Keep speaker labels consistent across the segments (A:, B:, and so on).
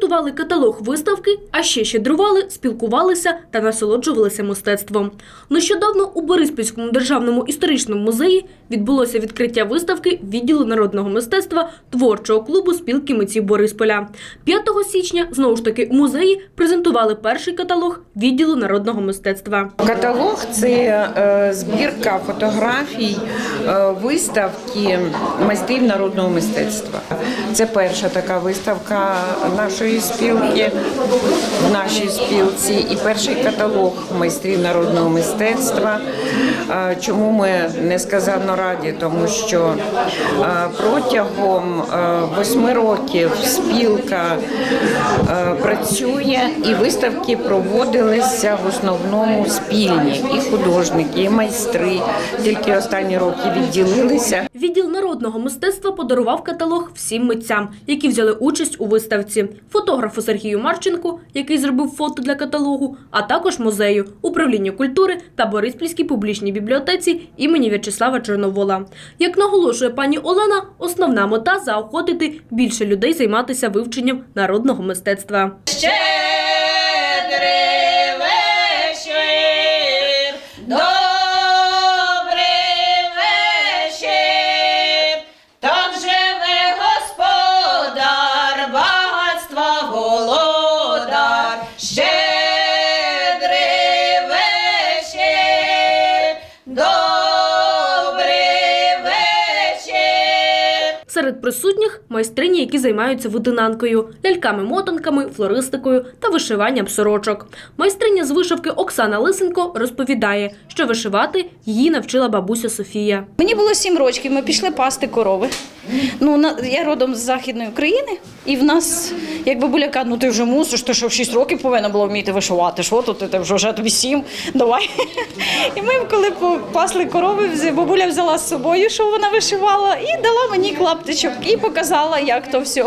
A: презентували каталог виставки, а ще щедрували, спілкувалися та насолоджувалися мистецтвом. Нещодавно у Бориспільському державному історичному музеї відбулося відкриття виставки відділу народного мистецтва творчого клубу спілки митців Борисполя. 5 січня знову ж таки у музеї презентували перший каталог відділу народного мистецтва.
B: Каталог це е, збірка фотографій виставки майстрів народного мистецтва. Це перша така виставка нашої спілки в нашій спілці і перший каталог майстрів народного мистецтва. Е, Чому ми несказанно раді? Тому що е, протягом е, восьми років спілка е, працює і виставки проводилися в основному спільні і художники, і майстри. Тільки останні роки відділилися.
A: Відділ народного мистецтва подарував каталог всім митцям, які взяли участь у виставці, фотографу Сергію Марченку, який зробив фото для каталогу, а також музею, управлінню культури та Бориспільській публічній бібліотеці імені В'ячеслава Чорновола. Як наголошує пані Олена, основна мета заохотити більше людей займатися вивченням народного мистецтва.
C: Щедрий
A: Серед присутніх майстрині, які займаються видинанкою, ляльками-мотанками, флористикою та вишиванням сорочок. Майстриня з вишивки Оксана Лисенко розповідає, що вишивати її навчила бабуся Софія.
D: Мені було сім років, ми пішли пасти корови. Ну, я родом з Західної України, і в нас, як бабуля каже, ну ти вже мусиш, ти що в 6 років повинна була вміти вишивати. Що тут ти вже, вже тобі сім, давай. І ми, коли пасли корови, бабуля взяла з собою, що вона вишивала, і дала мені клаптичок, і показала, як то все.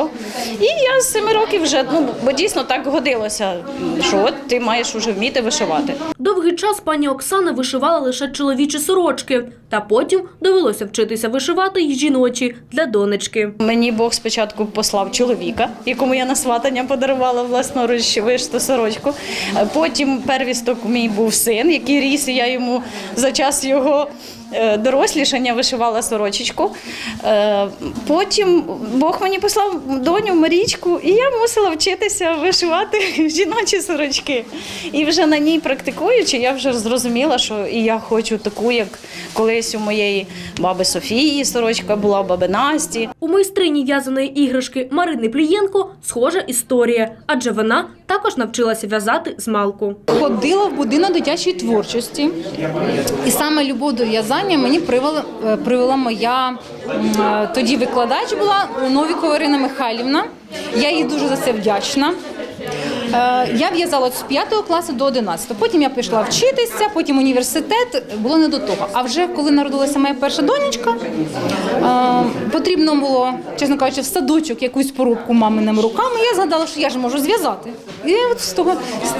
D: І я з семи років вже, ну, бо дійсно так годилося, що от ти маєш вже вміти вишивати.
A: Довгий час пані Оксана вишивала лише чоловічі сорочки, та потім довелося вчитися вишивати й жіночі для донечки.
D: Мені Бог спочатку послав чоловіка, якому я на сватання подарувала власноруч вишиту сорочку. Потім первісток мій був син, який ріс, і я йому за час його дорослішання вишивала сорочечку. Е, Потім Бог мені послав доню Марічку, і я мусила вчитися вишивати жіночі сорочки. І вже на ній практикуючи, я вже зрозуміла, що і я хочу таку, як колись у моєї баби Софії сорочка була, баби Насті.
A: У майстрині в'язаної іграшки Марини Плієнко схожа історія, адже вона також навчилася в'язати з малку.
E: Ходила в будинок дитячої творчості, і саме любов до в'язання мені привела, е, привела моя е, тоді викладач була Новікова Ірина Михайлівна. Я їй дуже за це вдячна. Е, Я в'язала з 5 класу до 11. Потім я пішла вчитися, потім університет було не до того. А вже коли народилася моя перша донечка, е, потрібно було, чесно кажучи, в садочок якусь порубку маминими руками. Я згадала, що я ж можу зв'язати. І от з того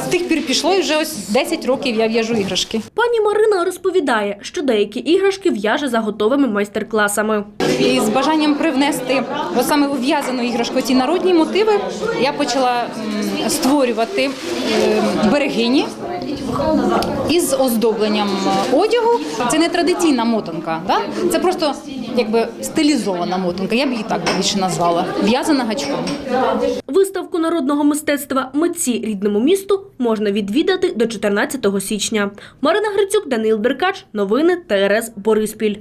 E: з тих пір пішло, і вже ось 10 років я в'яжу іграшки.
A: Пані Марина розповідає, що деякі іграшки в'яже за готовими майстер-класами.
E: І з бажанням привнести от саме у в'язану іграшку ці народні мотиви, я почала м, створювати е, берегині із оздобленням одягу. Це не традиційна мотанка, да? це просто якби стилізована мотанка. Я б її так більше назвала. В'язана гачком.
A: Виставку народного мистецтва Митці рідному місту можна відвідати до 14 січня. Марина Грицюк, Данил Беркач. Новини ТРС Бориспіль.